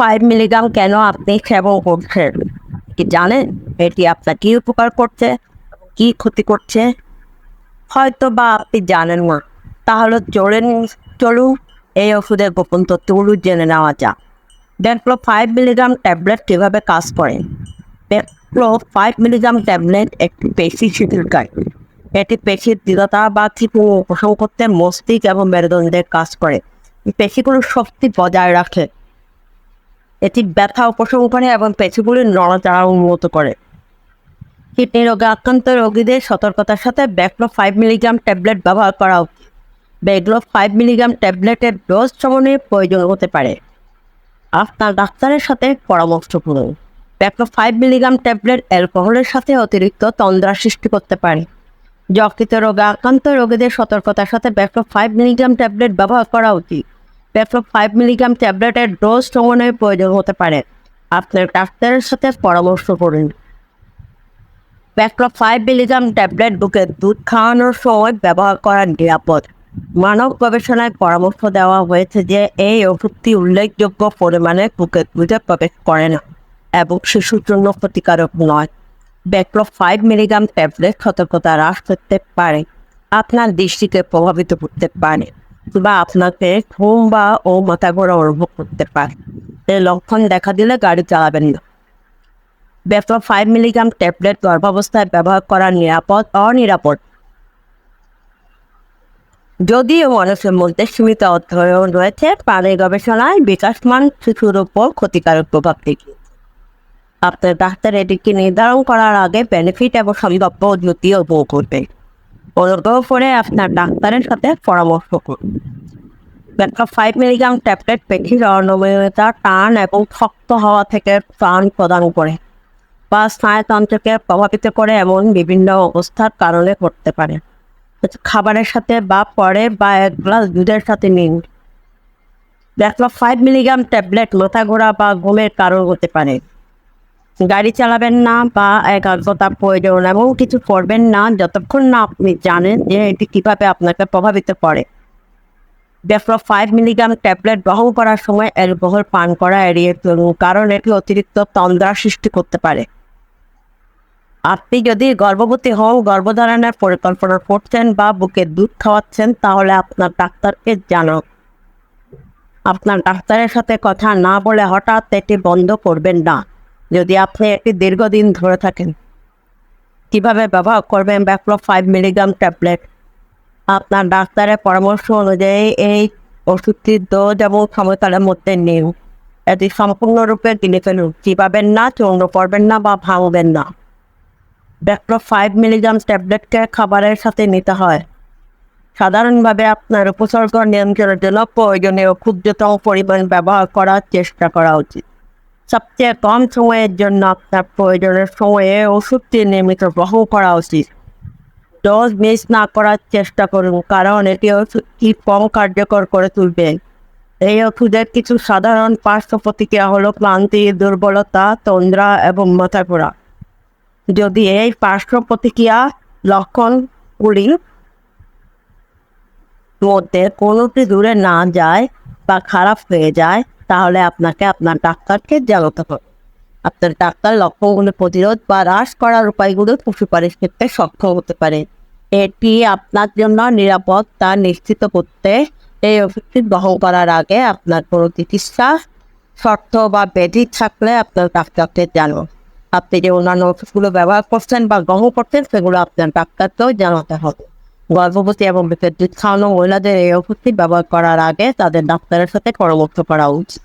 Five milligram কেন আপনি সেবন করছেন? কি জানেন? এটি আপনার কি উপকার করছে? কি ক্ষতি করছে? হয়তো বা আপনি জানেন না। তাহলে চলেন, চলুন, এই ওষুধের গোপন তথ্যগুলো জেনে নেওয়া যাক। ডেনপ্লো ফাইভ মিলিগ্রাম ট্যাবলেট কীভাবে কাজ করে? ডেনপ্লো ফাইভ মিলিগ্রাম ট্যাবলেট একটি পেশি শিথিলকারী এটি পেশির দৃঢ়তা বা ত্রিপুর উপশম করতে মস্তিষ্ক এবং মেরুদণ্ডের কাজ করে। পেশিগুলোর শক্তি বজায় রাখে। এটি ব্যথা উপশম করে এবং পেশিগুলির নড়াচড়া উন্নত করে। কিডনি রোগে আক্রান্ত রোগীদের সতর্কতার সাথে ব্যাকলো ফাইভ মিলিগ্রাম ট্যাবলেট ব্যবহার করা উচিত ব্যাকলো ফাইভ মিলিগ্রাম ট্যাবলেটের ডোজ সমন্বয়ে প্রয়োজন হতে পারে। আপনার ডাক্তারের সাথে পরামর্শ করুন। ব্যাকলো ফাইভ মিলিগ্রাম ট্যাবলেট অ্যালকোহলের সাথে অতিরিক্ত তন্দ্রা সৃষ্টি করতে পারে। যকৃত রোগে আক্রান্ত রোগীদের সতর্কতার সাথে ব্যাকলো ফাইভ মিলিগ্রাম ট্যাবলেট ব্যবহার করা উচিত। ব্যাকলো ফাইভ মিলিগ্রাম ট্যাবলেটের ডোজ সমন্বয়ে প্রয়োজন হতে পারে। আপনার ডাক্তারের সাথে পরামর্শ করুন। ব্যাকলো ফাইভ মিলিগ্রাম ট্যাবলেট বুকে দুধ খাওয়ানোর সময় ব্যবহার করা নিরাপদ। মানব গবেষণায় পরামর্শ দেওয়া হয়েছে যে, এই ওষুধটি উল্লেখযোগ্য পরিমাণে বুকে দুধে প্রবেশ করে না এবং শিশুর জন্য ক্ষতিকারক নয়। ব্যাকলো ফাইভ মিলিগ্রাম ট্যাবলেট সতর্কতা হ্রাস করতে পারে। আপনার দৃষ্টিকে প্রভাবিত করতে পারে। বা আপনাকে ঘুম বা ও মাথা ঘোরা অনুভব করতে পারে। এই লক্ষণ দেখা দিলে গাড়ি চালাবেন না। ব্যাকলো ফাইভ মিলিগ্রাম ট্যাবলেট গর্ভাবস্থায় ব্যবহার করা নিরাপদ, অনিরাপদ। যদিও মানুষের মধ্যে সীমিত অধ্যয়ন রয়েছে, প্রাণী গবেষণায় বিকাশমান শিশুর উপর ক্ষতিকারক প্রভাব দেখিয়েছে। আপনার ডাক্তার এটিকে নির্ধারণ করার আগে বেনিফিট এবং সম্ভাব্য ঝুঁকি উপভোগ করবে। অনুগ্রহ করে আপনার ডাক্তারের সাথে পরামর্শ করুন। ব্যাকআপ ফাইভ মিলিগ্রাম ট্যাবলেট পেশির অনিয়মিততা টান এবং শক্ত হওয়া থেকে ত্রাণ প্রদান করে। বা স্নায়ুতন্ত্রকে প্রভাবিত করে এমন বিভিন্ন অবস্থার কারণে করতে পারে। খাবারের সাথে বা পরে বা এক গ্লাস দুধের সাথে নিন ব্যাকলা ফাইভ মিলিগ্রাম ট্যাবলেট মাথা ঘোরা বা ঘুমের কারণ হতে পারে। গাড়ি চালাবেন না বা একাগ্রতা প্রয়োজন এবং কিছু করবেন না যতক্ষণ না আপনি জানেন যে এটি কীভাবে আপনাকে প্রভাবিত করে। ব্যাকলা ফাইভ মিলিগ্রাম ট্যাবলেট গ্রহণ করার সময় অ্যালকোহল পান করা এড়িয়ে চলুন, কারণ এটি অতিরিক্ত তন্দ্রা সৃষ্টি করতে পারে। আপনি যদি গর্ভবতী হন, গর্ভধারণের পরিকল্পনা করছেন বা বুকে দুধ খাওয়াচ্ছেন, তাহলে আপনার ডাক্তারকে জানান। আপনার ডাক্তারের সাথে কথা না বলে হঠাৎ এটি বন্ধ করবেন না। যদি আপনি এটি দীর্ঘদিন ধরে থাকেন, কীভাবে ব্যবহার করবেন ব্যাকলো ফাইভ মিলিগ্রাম ট্যাবলেট আপনার ডাক্তারের পরামর্শ অনুযায়ী এই ওষুধটির ডোজ এবং সময়কালের মধ্যে নিন। এটি সম্পূর্ণরূপে কিনে ফেলুন। চিবাবেন না, চূর্ণ করবেন না বা ভাঙবেন না। ব্যাকলো ফাইভ মিলিগ্রাম ট্যাবলেটকে খাবারের সাথে নিতে হয়। সাধারণভাবে আপনার উপসর্গ নিয়ন্ত্রণের জন্য প্রয়োজনীয় ক্ষুদ্রতম পরিমাণ ব্যবহার করার চেষ্টা করা উচিত। সবচেয়ে কম সময়ের জন্য আপনার প্রয়োজনের সময়ে ওষুধটি নিয়মিত গ্রহণ করা উচিত। ডোজ মিস না করার চেষ্টা করুন, কারণ এটি ওষুধটি কম কার্যকর করে তুলবে। এই ওষুধের কিছু সাধারণ পার্শ্ব প্রতিক্রিয়া হলো ক্লান্তি, দুর্বলতা, তন্দ্রা এবং মাথা ঘোরা। যদি এই পার্শ্ব প্রতিক্রিয়া লক্ষণগুলি মধ্যে কোনোটি দূরে না যায় বা খারাপ হয়ে যায় তাহলে আপনাকে আপনার ডাক্তারকে জানাতে হবে। আপনার ডাক্তার লক্ষণগুলো প্রতিরোধ বা হ্রাস করার উপায়গুলো সুপারিশ ক্ষেত্রে সক্ষম হতে পারে। এটি আপনার জন্য নিরাপদ তা নিশ্চিত করতে এই ওষুধটি গ্রহণ করার আগে আপনার কোনো চিকিৎসা শর্ত বা ব্যাধি থাকলে আপনার ডাক্তারকে জানুন। আপনি যে অন্যান্য ওষুধগুলো ব্যবহার করছেন বা গ্রহণ করছেন, সেগুলো আপনার ডাক্তারকেও জানাতে হবে। গর্ভবতী এবং বিদ্যুৎ খাওয়ানো মহিলাদের এই ওষুধটি ব্যবহার করার আগে তাদের ডাক্তারের সাথে পরামর্শ করা উচিত।